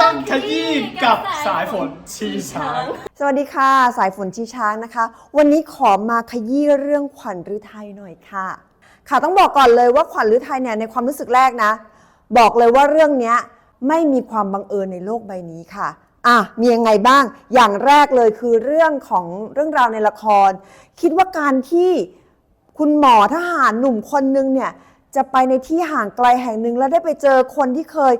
ต้องขยี้กับสายฝนชีช้าง สวัสดีค่ะ สายฝนชีช้างนะคะ วันนี้ขอมาขยี้เรื่องขวัญฤทัยหน่อยค่ะ ค่ะต้องบอกก่อนเลยว่าขวัญฤทัยเนี่ยในความรู้สึกแรกนะ บอกเลยว่าเรื่องเนี้ยไม่มีความบังเอิญในโลกใบนี้ค่ะอะมียังไงบ้างอย่างแรกเลยคือเรื่องของเรื่องราวในละคร คิดว่าการที่คุณหมอทหารหนุ่มคนนึงเนี่ย จะไปในที่ห่างไกลแห่งหนึ่งแล้วได้ไปเจอคนที่เคย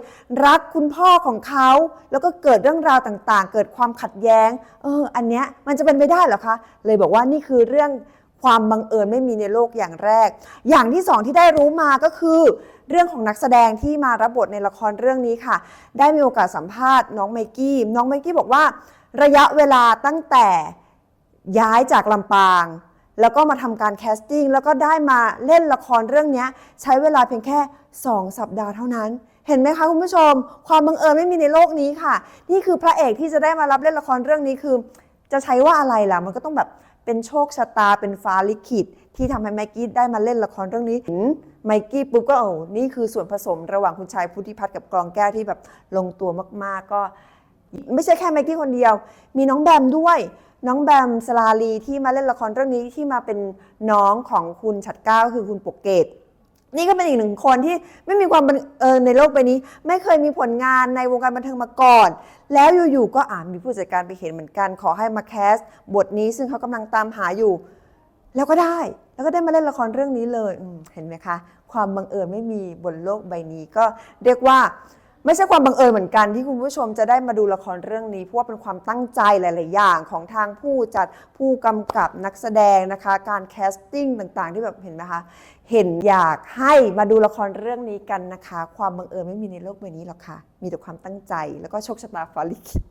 รักคุณพ่อของเขา แล้วก็เกิดเรื่องราวต่างๆ เกิดความขัดแย้ง เออ อันเนี้ยมันจะเป็นไปได้เหรอคะ เลยบอกว่านี่คือเรื่องความบังเอิญไม่มีในโลกอย่างแรก อย่างที่สองที่ได้รู้มาก็คือ เรื่องของนักแสดงที่มารับบทในละครเรื่องนี้ค่ะ ได้มีโอกาสสัมภาษณ์น้องไมกี้ น้องไมกี้บอกว่า ระยะเวลาตั้งแต่ย้ายจากลำปาง แล้วก็มาทำการแคสติ้งแล้วก็ได้มาเล่นละครเรื่องนี้ใช้เวลาเพียงแค่ 2 สัปดาห์เท่านั้น เห็นไหมคะคุณผู้ชม ความบังเอิญไม่มีในโลกนี้ค่ะ นี่คือพระเอกที่จะได้มารับเล่นละครเรื่องนี้คือ จะใช้ว่าอะไรล่ะ มันก็ต้องแบบเป็นโชคชะตาเป็นฟ้าลิขิตที่ทำให้ไมกี้ได้มาเล่นละครเรื่องนี้เห็นไมกี้ปุ๊บก็โอ้นี่คือส่วนผสมระหว่างคุณชายพุทธิพัฒน์กับกรองแก้วที่แบบลงตัวมาก ๆ ก็ ไม่ใช่แค่ไมกี้คนเดียว มีน้องแบมด้วย น้องแบมสลาลีที่มาเล่นละครเรื่องนี้ที่มาเป็นน้องของคุณฉัดเก้าคือคุณปกเกต นี่ก็เป็นอีกหนึ่งคนที่ไม่มีความบังเอิญในโลกใบนี้ ไม่เคยมีผลงานในวงการบันเทิงมาก่อน แล้วอยู่ๆก็อ่านมีผู้จัดการไปเห็นเหมือนกัน ขอให้มาแคสบทนี้ซึ่งเขากำลังตามหาอยู่ แล้วก็ได้ แล้วก็ได้มาเล่นละครเรื่องนี้เลยเห็นไหมคะ ความบังเอิญไม่มีบนโลกใบนี้ก็เรียกว่า ไม่ใช่ความบังเอิญเหมือนกันที่คุณผู้ชมจะได้มาดูละครเรื่องนี้เพราะว่าเป็นความตั้งใจหลาย ๆ อย่างของทางผู้จัดผู้กำกับนักแสดงนะคะ การแคสติ้งต่าง ๆ ที่แบบเห็นไหมคะเห็นอยากให้มาดูละครเรื่องนี้กันนะคะ ความบังเอิญไม่มีในโลกใบนี้หรอกค่ะมีแต่ความตั้งใจแล้วก็โชคชะตาฟ้าลิขิต